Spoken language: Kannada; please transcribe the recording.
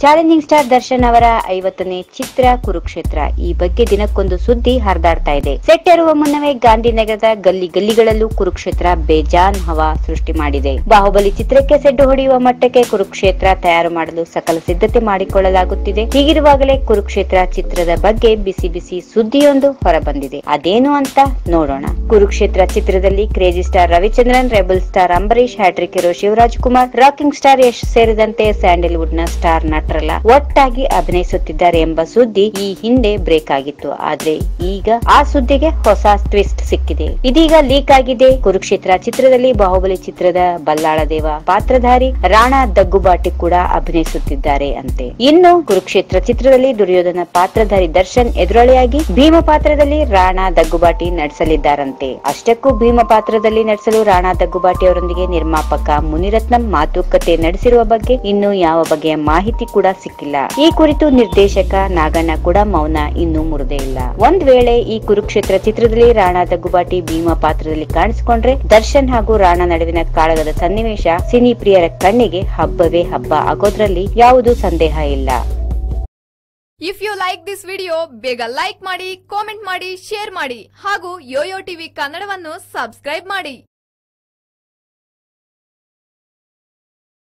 Challenging star Darshan ಅವರ ಐವತ್ತನೇ ಚಿತ್ರ ಕುರುಕ್ಷೇತ್ರ. ಈ ಬಗ್ಗೆ ದಿನಕ್ಕೊಂದು ಸುದ್ದಿ ಹರಿದಾಡ್ತಾ ಇದೆ. ಸೆಟ್ ಏರುವ ಮುನ್ನವೇ ಗಾಂಧಿನಗರದ ಗಲ್ಲಿ ಗಲ್ಲಿಗಳಲ್ಲೂ ಕುರುಕ್ಷೇತ್ರ ಬೇಜಾನ್ ಹವಾ ಸೃಷ್ಟಿ ಮಾಡಿದೆ. ಬಾಹುಬಲಿ ಚಿತ್ರಕ್ಕೆ ಸೆಡ್ಡು ಹೊಡೆಯುವ ಮಟ್ಟಕ್ಕೆ ಕುರುಕ್ಷೇತ್ರ ತಯಾರು ಮಾಡಲು ಸಕಲ ಸಿದ್ಧತೆ ಮಾಡಿಕೊಳ್ಳಲಾಗುತ್ತಿದೆ. ಹೀಗಿರುವಾಗಲೇ ಕುರುಕ್ಷೇತ್ರ ಚಿತ್ರದ ಬಗ್ಗೆ ಬಿಸಿ ಬಿಸಿ ಸುದ್ದಿಯೊಂದು ಹೊರಬಂದಿದೆ. ಅದೇನು ಅಂತ ನೋಡೋಣ. ಕುರುಕ್ಷೇತ್ರ ಚಿತ್ರದಲ್ಲಿ crazy star Ravichandran, rebel star Ambareesh hattrick hero Shivaraj Kumar, rocking star Yash ಸೇರಿದಂತೆ ಸ್ಯಾಂಡಲ್ವುಡ್ನ ಸ್ಟಾರ್ ಒಟ್ಟಾಗಿ ಅಭಿನಯಿಸುತ್ತಿದ್ದಾರೆ ಎಂಬ ಸುದ್ದಿ ಈ ಹಿಂದೆ ಬ್ರೇಕ್ ಆಗಿತ್ತು. ಆದ್ರೆ ಈಗ ಆ ಸುದ್ದಿಗೆ ಹೊಸ ಟ್ವಿಸ್ಟ್ ಸಿಕ್ಕಿದೆ. ಇದೀಗ ಲೀಕ್ ಆಗಿದೆ. ಕುರುಕ್ಷೇತ್ರ ಚಿತ್ರದಲ್ಲಿ ಬಾಹುಬಲಿ ಚಿತ್ರದ ಬಲ್ಲಾಳ ದೇವ ಪಾತ್ರಧಾರಿ ರಾಣಾ ದಗ್ಗುಬಾಟಿ ಕೂಡ ಅಭಿನಯಿಸುತ್ತಿದ್ದಾರೆ ಅಂತೆ. ಇನ್ನು ಕುರುಕ್ಷೇತ್ರ ಚಿತ್ರದಲ್ಲಿ ದುರ್ಯೋಧನ ಪಾತ್ರಧಾರಿ ದರ್ಶನ್ ಎದುರಾಳಿಯಾಗಿ ಭೀಮ ಪಾತ್ರದಲ್ಲಿ ರಾಣಾ ದಗ್ಗುಬಾಟಿ ನಡೆಸಲಿದ್ದಾರಂತೆ. ಅಷ್ಟಕ್ಕೂ ಭೀಮ ಪಾತ್ರದಲ್ಲಿ ನಡೆಸಲು ರಾಣಾ ದಗ್ಗುಬಾಟಿ ಅವರೊಂದಿಗೆ ನಿರ್ಮಾಪಕ ಮುನಿರತ್ನಂ ಮಾತುಕತೆ ನಡೆಸಿರುವ ಬಗ್ಗೆ ಇನ್ನು ಯಾವ ಬಗೆಯ ಮಾಹಿತಿ ಕೂಡ ಸಿಕ್ಕಿಲ್ಲ. ಈ ಕುರಿತು ನಿರ್ದೇಶಕ ನಾಗಣ್ಣ ಕೂಡ ಮೌನ ಇನ್ನೂ ಮುರಿದೇ ಇಲ್ಲ. ಒಂದ್ ವೇಳೆ ಈ ಕುರುಕ್ಷೇತ್ರ ಚಿತ್ರದಲ್ಲಿ ರಾಣಾ ದಗ್ಗುಬಾಟಿ ಭೀಮ ಪಾತ್ರದಲ್ಲಿ ಕಾಣಿಸಿಕೊಂಡ್ರೆ ದರ್ಶನ್ ಹಾಗೂ ರಾಣಾ ನಡುವಿನ ಕಾಳಗದ ಸನ್ನಿವೇಶ ಸಿನಿ ಪ್ರಿಯರ ಕಣ್ಣಿಗೆ ಹಬ್ಬವೇ ಹಬ್ಬ ಆಗೋದ್ರಲ್ಲಿ ಯಾವುದು ಸಂದೇಹ ಇಲ್ಲ. If you like this video ಬೇಗ ಲೈಕ್ ಮಾಡಿ ಕಾಮೆಂಟ್ ಮಾಡಿ ಶೇರ್ ಮಾಡಿ ಹಾಗೂ ಯೋಯೋ ಟಿವಿ ಕನ್ನಡವನ್ನು ಸಬ್ಸ್ಕ್ರೈಬ್ ಮಾಡಿ.